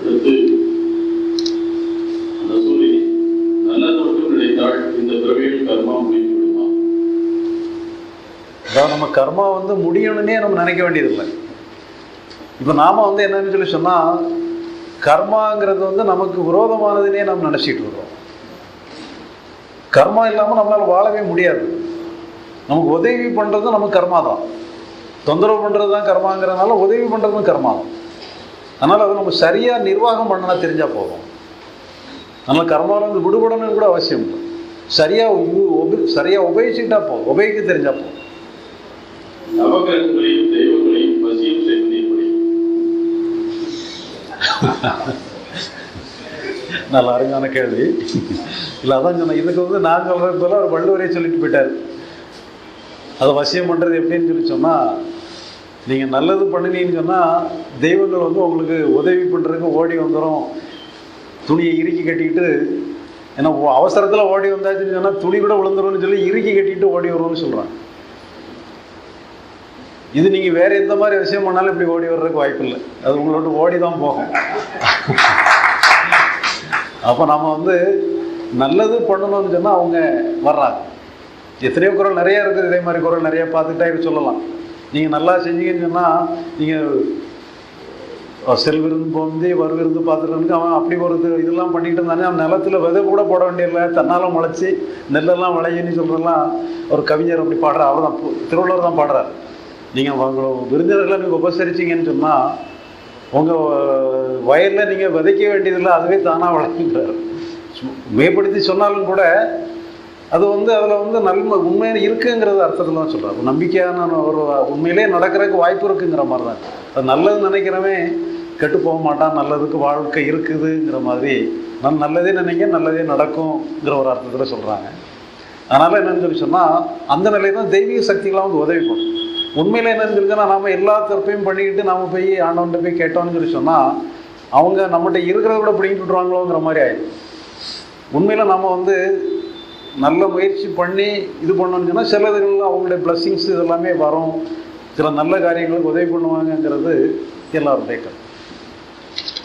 அடுத்து நல்லது மட்டும் நினைத்தால் இந்த பிறவியில் கர்மா முடிந்து விடுமா நம்ம கர்மா வந்து முடியணும்னே நம்ம நினைக்க வேண்டியதில்லை. இப்போ நாம் வந்து என்னன்னு சொல்லி சொன்னால் கர்மாங்கிறது வந்து நமக்கு விரோதமானதுன்னே நம்ம நினச்சிட்டு இருக்கோம் கர்மா இல்லாமல் நம்மளால் வாழவே முடியாது. நமக்கு உதவி பண்ணுறது நமக்கு கர்மா தான் தொந்தரவு பண்ணுறது தான் கர்மாங்கிறதுனால உதவி பண்ணுறதும் கர்மா தான் அதனால் அதை நம்ம சரியாக நிர்வாகம் பண்ணனா தெரிஞ்சால் போதும். நம்ம கர்மாவில் வந்து விடுபடணும்னு கூட அவசியம் இல்லை. சரியாக சரியாக உபயோகிச்சுக்கிட்டா போதும். உபயோகிக்க தெரிஞ்சால் போதும். நல்ல அருமையான கேள்வி. இல்லை அதான் சொன்னேன். இதுக்கு வந்து சொல்கிறது போல ஒரு வள்ளுவரே சொல்லிட்டு போயிட்டார். அதை வசியம் பண்ணுறது எப்படின்னு சொல்லி சொன்னால் நீங்கள் நல்லது பண்ணினீங்கன்னு சொன்னால் தெய்வங்கள் வந்து உங்களுக்கு உதவி பண்ணுறதுக்கு ஓடி வந்துடும் துணியை இறுக்கி கட்டிக்கிட்டு ஏன்னா அவசரத்தில் ஓடி வந்தாச்சுன்னு சொன்னால் துணி கூட விழுந்துரும்னு சொல்லி இறுக்கி கட்டிட்டு ஓடி வரும்னு சொல்கிறாங்க இது நீங்கள் வேறு எந்த மாதிரி விஷயம் பண்ணாலும் இப்படி ஓடி வர்றதுக்கு வாய்ப்பு இல்லை. அது உங்களோட ஓடி தான் போகும். அப்போ நம்ம வந்து நல்லது பண்ணணும்னு சொன்னால் அவங்க வர்றாங்க. எத்தனையோ குரல் நிறையா இருக்குது இதே மாதிரி குரல் நிறையா பார்த்துட்டா இருக்க சொல்லலாம். நீங்கள் நல்லா செஞ்சீங்கன்னு சொன்னால் நீங்கள் செல்விருந்து போந்தி வருவிருந்து பார்த்துட்டு அவன் அப்படி ஒரு இதெல்லாம் பண்ணிக்கிட்டு இருந்தானே அவன் நிலத்துல விதை கூட போட வேண்டியதில்லை தன்னால் முளைச்சி நெல்லெல்லாம் விளையுன்னு சொல்கிறதெல்லாம் ஒரு கவிஞர் அப்படி பாடுறார் அவர் தான் திருவள்ளுவர் தான் பாடுறார். நீங்கள் உங்களை விருந்தினர்களை நீங்கள் உபசரிச்சீங்கன்னு சொன்னால் உங்கள் வயலில் நீங்கள் விதைக்க வேண்டியதில்லை அதுவே தானாக வளர்க்கின்றார் மேம்படுத்தி சொன்னாலும் கூட அது வந்து அதில் வந்து நன்மை உண்மையான இருக்குங்கிறது அர்த்தத்தில் தான் சொல்கிறார் நம்பிக்கையான ஒரு உண்மையிலே நடக்கிறதுக்கு வாய்ப்பு இருக்குங்கிற மாதிரி தான் அது நல்லது நினைக்கிறவன் கெட்டு போக மாட்டான் நல்லதுக்கு வாழ்க்கை இருக்குதுங்கிற மாதிரி. நான் நல்லதே நினைக்க நல்லதே நடக்குங்கிற ஒரு அர்த்தத்தில் சொல்கிறாங்க அதனால் என்னன்னு சொல்லி சொன்னால் அந்த நிலையை தான் தெய்வீக சக்திகளாக வந்து உதவி பண்ணும். உண்மையில் என்னன்னு சொல்லி நாம் எல்லா தரப்பையும் பண்ணிக்கிட்டு நாம் போய் ஆண்டவன்கிட்ட போய் கேட்டோம்னு சொல்லி சொன்னால் அவங்க நம்மகிட்ட இருக்கிறத விட பிடிங்கிட்டு விட்ருவாங்களோங்கிற மாதிரி ஆயிடும். உண்மையில் நம்ம வந்து நல்ல முயற்சி பண்ணி இது பண்ணணும்னு சொன்னால் சிலதுகள் அவங்களுடைய பிளஸ்ஸிங்ஸ் இதெல்லாமே வரும். சில நல்ல காரியங்களுக்கு உதவி பண்ணுவாங்கங்கிறது எல்லாருடைய கருத்து.